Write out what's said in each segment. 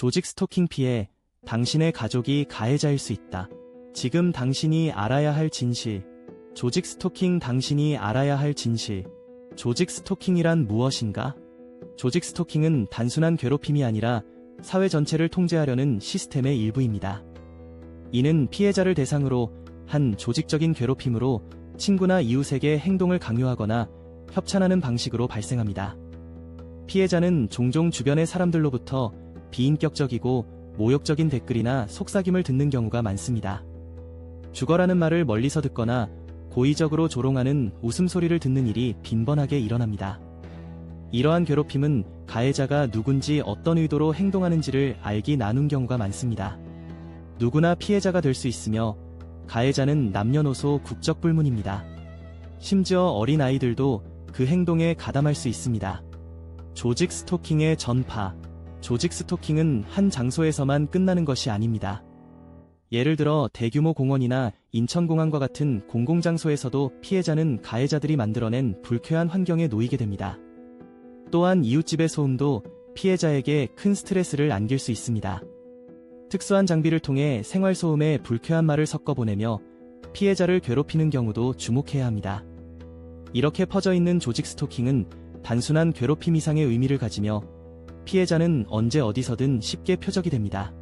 조직 스토킹 피해 당신의 가족이 가해자일 수 있다. 지금 당신이 알아야 할 진실. 조직 스토킹 당신이 알아야 할 진실. 조직 스토킹이란 무엇인가? 조직 스토킹은 단순한 괴롭힘이 아니라 사회 전체를 통제하려는 시스템의 일부입니다. 이는 피해자를 대상으로 한 조직적인 괴롭힘으로 친구나 이웃에게 행동을 강요하거나 협찬하는 방식으로 발생합니다. 피해자는 종종 주변의 사람들로부터 비인격적이고 모욕적인 댓글이나 속삭임을 듣는 경우가 많습니다. 죽어라는 말을 멀리서 듣거나 고의적으로 조롱하는 웃음소리를 듣는 일이 빈번하게 일어납니다. 이러한 괴롭힘은 가해자가 누군지 어떤 의도로 행동하는지를 알기 나눈 경우가 많습니다. 누구나 피해자가 될 수 있으며 가해자는 남녀노소 국적 불문입니다. 심지어 어린 아이들도 그 행동에 가담할 수 있습니다. 조직 스토킹의 전파. 조직 스토킹은 한 장소에서만 끝나는 것이 아닙니다. 예를 들어 대규모 공원이나 인천공항과 같은 공공장소에서도 피해자는 가해자들이 만들어낸 불쾌한 환경에 놓이게 됩니다. 또한 이웃집의 소음도 피해자에게 큰 스트레스를 안길 수 있습니다. 특수한 장비를 통해 생활소음에 불쾌한 말을 섞어 보내며 피해자를 괴롭히는 경우도 주목해야 합니다. 이렇게 퍼져 있는 조직 스토킹은 단순한 괴롭힘 이상의 의미를 가지며 피해자는 언제 어디서든 쉽게 표적이 됩니다.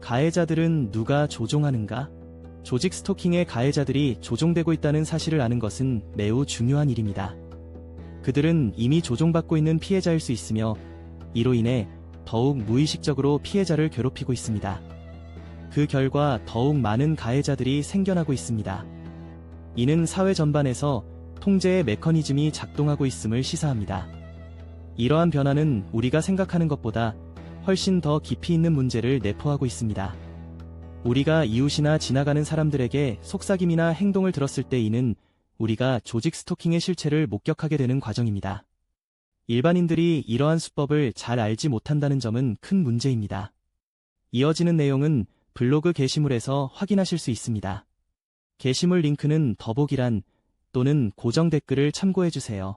가해자들은 누가 조종하는가? 조직 스토킹의 가해자들이 조종되고 있다는 사실을 아는 것은 매우 중요한 일입니다. 그들은 이미 조종받고 있는 피해자일 수 있으며 이로 인해 더욱 무의식적으로 피해자를 괴롭히고 있습니다. 그 결과 더욱 많은 가해자들이 생겨나고 있습니다. 이는 사회 전반에서 통제의 메커니즘이 작동하고 있음을 시사합니다. 이러한 변화는 우리가 생각하는 것보다 훨씬 더 깊이 있는 문제를 내포하고 있습니다. 우리가 이웃이나 지나가는 사람들에게 속삭임이나 행동을 들었을 때 이는 우리가 조직 스토킹의 실체를 목격하게 되는 과정입니다. 일반인들이 이러한 수법을 잘 알지 못한다는 점은 큰 문제입니다. 이어지는 내용은 블로그 게시물에서 확인하실 수 있습니다. 게시물 링크는 더보기란 또는 고정 댓글을 참고해주세요.